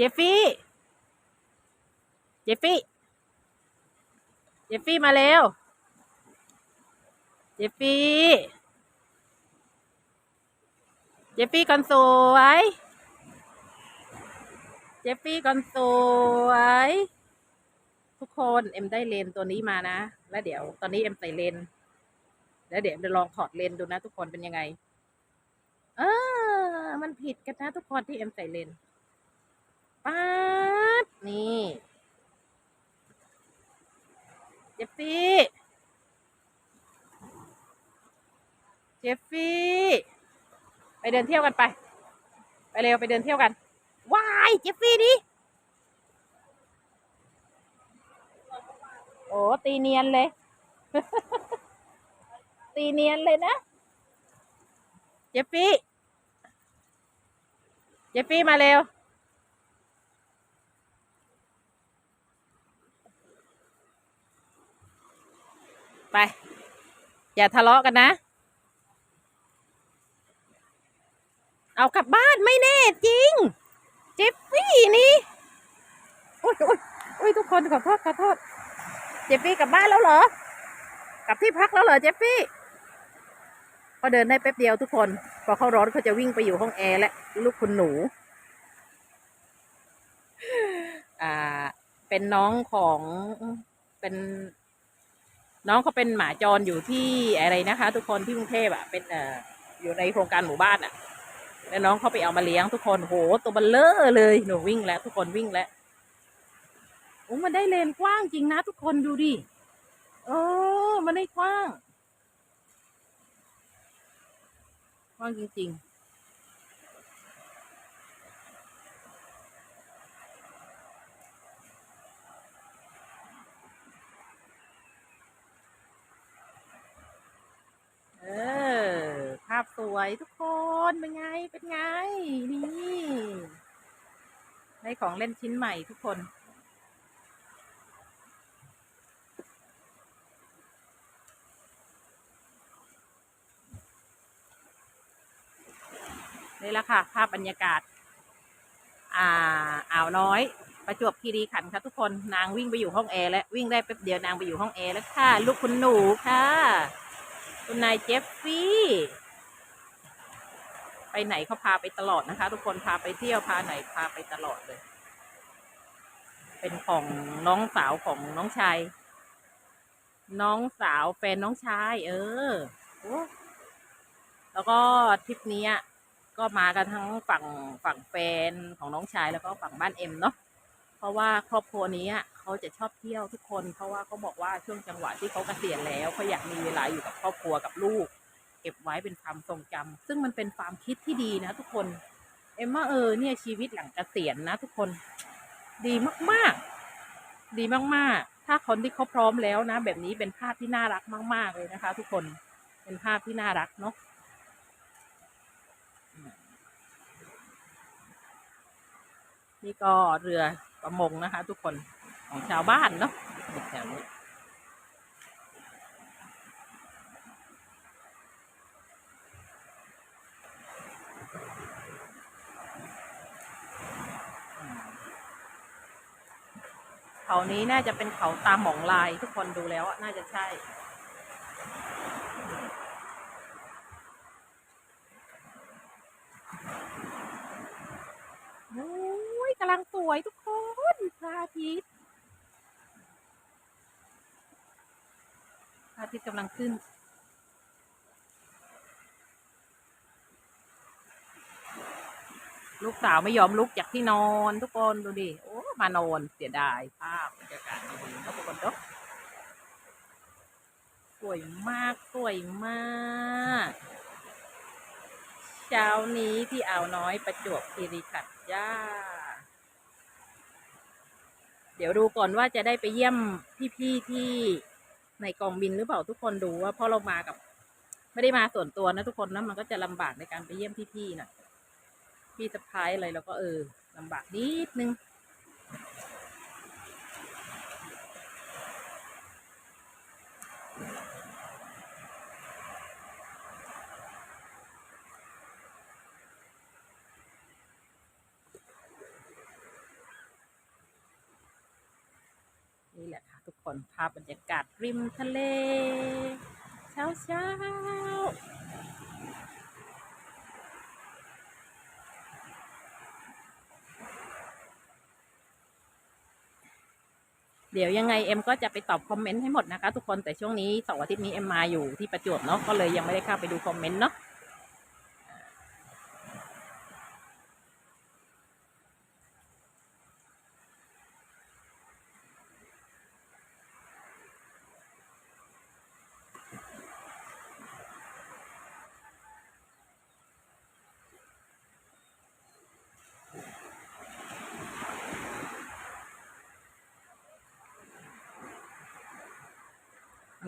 จฟฟี่ เจฟฟี่ เจฟฟี่มาเร็ว เจฟฟี่ เจฟฟี่คนสวย เจฟฟี่คนสวย ทุกคนเอ็มได้เลนตัวนี้มานะ แล้วเดี๋ยวตอนนี้เอ็มใส่เลน แล้วเดี๋ยวเอ็มจะลองถอดเลนดูนะ ทุกคนเป็นยังไง เออ มันผิดกันนะทุกคนที่เอ็มใส่เลน ป๊าดนี่เจฟฟี่เจฟฟี่ ไปเดินเที่ยวกันไป ไปเร็วไปเดินเที่ยวกันว้ายเจฟฟี่ดิโอ้ตีเนียนเลย ตีเนียนเลยนะเจฟฟี่เจฟฟี่มาเร็ว ไป อย่าทะเลาะกันนะ เอากลับบ้านไม่แน่จริง เจฟฟี่นี่โอ้ยโอ้ยโอ้ยทุกคนขอโทษขอโทษ เจฟฟี่กลับบ้านแล้วเหรอ กลับที่พักแล้วเหรอเจฟฟี่พอเดินได้แป๊บเดียวทุกคน พอเขาร้อนเขาจะวิ่งไปอยู่ห้องแอร์และลูกคุณหนู อ่า เป็นน้องของเป็น น้องเขาเป็นหมาจรอยู่ที่อะไรนะคะ ทุกคนที่กรุงเทพอะเป็นเอ่ออยู่ในโครงการหมู่บ้านอะ แล้วน้องเขาไปเอามาเลี้ยงทุกคนโหตัวเบัลเลอร์เลยหนูวิ่งแล้ว ทุกคนวิ่งแล้วโอ้มันได้เลนกว้างจริงนะ ทุกคนดูดิเออมันได้กว้างกว้างจริงๆ เออ ภาพ สวยทุกคนเป็นไงเป็นไง นี่ได้ของเล่นชิ้นใหม่ทุกคน นี่แหละค่ะ ภาพบรรยากาศ อ่าอ่าวน้อยประจวบคีรีขันค่ะทุกคนนางวิ่งไปอยู่ห้องแอร์แล้ววิ่งได้แป๊บเดียวนางไปอยู่ห้องแอร์แล้วค่ะ ลูกคุณหนูค่ะ คุณนายเจฟฟี่ ไปไหนเขาพาไปตลอดนะคะ ทุกคนพาไปเที่ยวพาไหนพาไปตลอดเลย เป็นของน้องสาวของน้องชาย น้องสาวแฟนน้องชาย เออแล้วก็ทริปนี้ก็มากันทั้งฝั่งฝั่งแฟนของน้องชายแล้วก็ฝั่งบ้านเอ็มเนาะเพราะว่าครอบครัวนี้เขาจะชอบเที่ยวทุกคน เพราะว่าเขาบอกว่าช่วงจังหวะที่เขาเกษียณแล้วเขาอยากมีเวลาอยู่กับครอบครัวกับลูก เก็บไว้เป็นความทรงจำซึ่งมันเป็นความคิดที่ดีนะทุกคน เอ็มว่าเออเนี่ยชีวิตหลังเกษียณนะทุกคน ดีมากๆ ดีมากๆ ถ้าคนที่เขาพร้อมแล้วนะ แบบนี้เป็นภาพที่น่ารักมาก ๆ เลยนะคะ ทุกคนเป็นภาพที่น่ารักเนาะนี่ก็เรือประมงนะคะ ทุกคนของชาวบ้านเนาะแถวนี้ เขานี้น่าจะเป็นเขาตามหมองลายทุกคนดูแล้วอะน่าจะใช่ โอ้ยกำลังสวยทุกคนพระอาทิตย์พระอาทิตย์กำลังขึ้นลูกสาวไม่ยอมลุกจากที่นอนทุกคนดูดิ โอ้ มานอนเสียดายภาพบรรยากาศดีๆนะทุกคนเนาะสวยมากสวยมาก เช้านี้ที่อ่าวน้อยประจวบคีรีขันธ์จ้า เดี๋ยวดูก่อนว่าจะได้ไปเยี่ยมพี่ๆที่ในกองบินหรือเปล่าทุกคนดูว่าพราะเรามากับ ไม่ได้มาส่วนตัวนะทุกคนนะมันก็จะลำบากในการไปเยี่ยมพี่ๆนะพี่สะพ้ายอะไรเราก็เออลำบากนิดนึง ละค่ะทุกคนภาพบรรยากาศริมทะเล เช้าเช้าเดี๋ยวยังไงเอ็มก็จะไปตอบคอมเมนต์ให้หมดนะคะ ทุกคนแต่ช่วงนี้สองอาทิตย์นี้เอ็มมาอยู่ที่ประจวบเนาะก็เลยยังไม่ได้เข้าไปดูคอมเมนต์เนาะ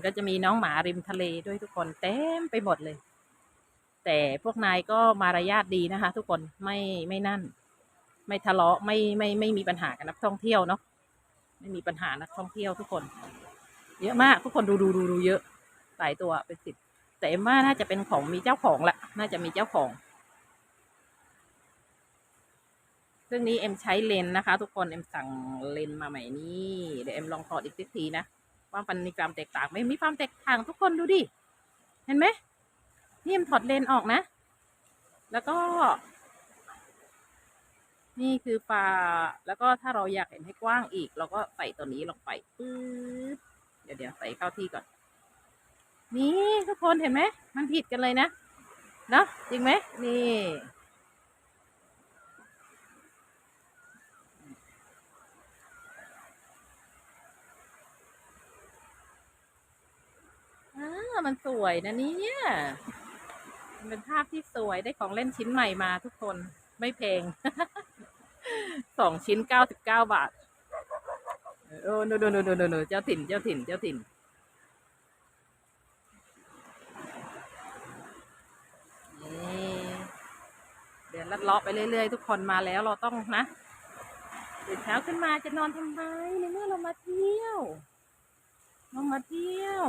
ก็จะมีน้องหมาริมทะเลด้วยทุกคนเต็มไปหมดเลย แต่พวกนายก็มารยาทดีนะคะ ทุกคนไม่ไม่นั่น ไม่ทะเลาะไม่ไม่ไม่มีปัญหากับนักท่องเที่ยวเนาะไม่มีปัญหานักท่องเที่ยวทุกคน เยอะมากทุกคนดูดูดูดูเยอะหลายตัวเป็นสิบแต่เอ็มว่าน่าจะเป็นของมีเจ้าของละน่าจะมีเจ้าของเครื่องนี้เอ็มใช้เลนส์นะคะ ทุกคนเอ็มสั่งเลนส์มาใหม่นี่เดี๋ยวเอ็มลองถอดอีกสักทีนะ ว่ามันมีความแตกต่างไหม่มีความแตกต่างทุกคนดูดิ เห็นไหมนี่มันถอดเลนออกนะ แล้วก็ นี่คือปลาแล้วก็ถ้าเราอยากเห็นให้กว้างอีก เราก็ใส่ตัวนี้ลงไปปื๊ดเดี๋ยวเดี๋ยวใส่เข้าที่ก่อน นี่ทุกคนเห็นไหมมันผิดกันเลยนะเนอะจริงไหมนี่ มันสวยนะเนี่ยมันเป็นภาพที่สวยได้ของเล่นชิ้นใหม่มาทุกคนไม่แพงสองชิ้นเก้าสิบเก้าบาทโอ้โนโนโนโนโนโนเจ้าถิ่นเจ้าถิ่นเจ้าถิ่นนี่เดี๋ยวลัดเลาะไปเรื่อยๆทุกคนมาแล้วเราต้องนะตื่นเช้าขึ้นมาจะนอนทำไมในเมื่อเรามาเที่ยว เรามาเที่ยว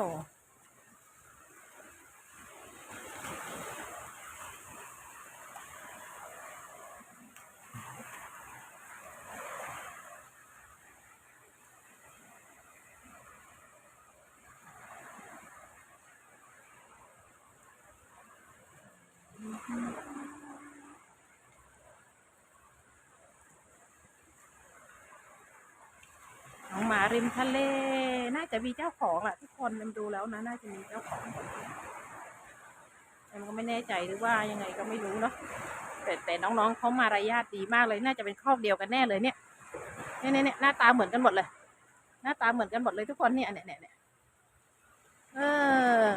ริมทะเล น่าจะมีเจ้าของแหละทุกคนมันดูแล้วนะ น่าจะมีเจ้าของแต่มันก็ไม่แน่ใจหรือว่ายังไงก็ไม่รู้เนาะแต่แต่น้องๆเขามารยาทดีมากเลย น่าจะเป็นครอบเดียวกันแน่เลยเนี่ยเนี่ยเนี่ยหน้าตาเหมือนกันหมดเลย หน้าตาเหมือนกันหมดเลยทุกคนเนี่ยเนี่ยเนี่ยเนี่ยเออ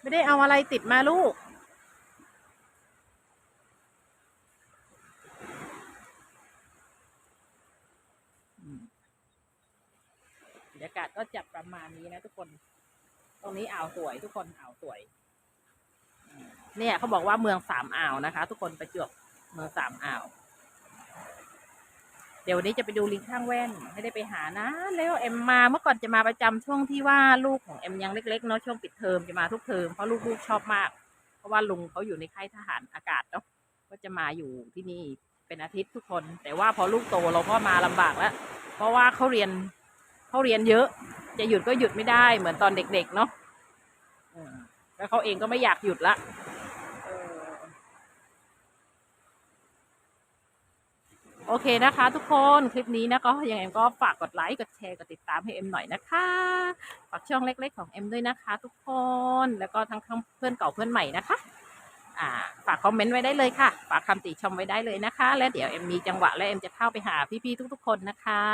ไม่ได้เอาอะไรติดมาลูก บรรยากาศก็จะประมาณนี้นะทุกคน ตรง นี้อ่าวสวย ทุกคนอ่าวสวย เนี่ยเขาบอกว่าเมืองสามอ่าวนะคะ ทุกคนประจวบเมืองสามอ่าว เดี๋ยววันนี้จะไปดูลิงข้างแว่นไม่ได้ไปหานะ แล้วเอ็มมาเมื่อก่อนจะมาประจำช่วงที่ว่าลูกของเอ็มยังเล็กๆเนาะช่วงปิดเทอมจะมาทุกเทอมเพราะลูกๆชอบมาก เพราะว่าลุงเขาอยู่ในค่ายทหารอากาศเนาะก็จะมาอยู่ที่นี่เป็นอาทิตย์ทุกคน แต่ว่าพอลูกโตเราก็มาลำบากแล้วเพราะว่าเขาเรียนเขาเรียนเยอะ จะหยุดก็หยุดไม่ได้เหมือนตอนเด็ก ๆ เนาะ แล้วเขาเองก็ไม่อยากหยุดละโอเคนะคะ ทุกคนคลิปนี้นะก็ยังไงก็ฝากกดไลค์กดแชร์กดติดตามให้เอ็มหน่อยนะคะฝากช่องเล็ก ๆ ของเอ็มด้วยนะคะ ทุกคนแล้วก็ทั้งเพื่อนเก่าเพื่อนใหม่นะคะอ่าฝากคอมเมนต์ไว้ได้เลยค่ะ ฝากคำติชมไว้ได้เลยนะคะ แล้วเดี๋ยวเอ็มมีจังหวะแล้วเอ็มจะเข้าไปหาพี่ๆทุก ๆ คนนะคะ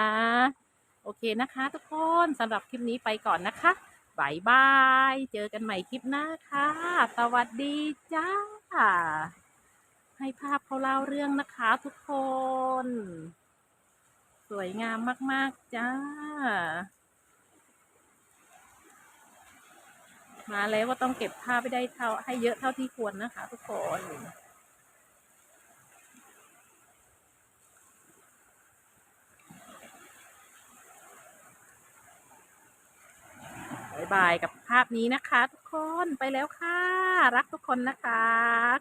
โอเคนะคะ ทุกคนสำหรับคลิปนี้ไปก่อนนะคะ บายบาย เจอกันใหม่คลิปหน้าค่ะ สวัสดีจ้า ให้ภาพเขาเล่าเรื่องนะคะทุกคน สวยงามมาก ๆ จ้า มาแล้วก็ต้องเก็บภาพไปได้เท่าให้เยอะเท่าที่ควรนะคะทุกคนายบายกับภาพนี้นะคะ ทุกคนไปแล้วค่ะ รักทุกคนนะคะ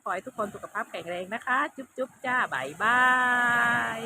ขอให้ทุกคนสุขภาพแข็งแรงนะคะ จุ๊บจุ๊บจ้าบายบาย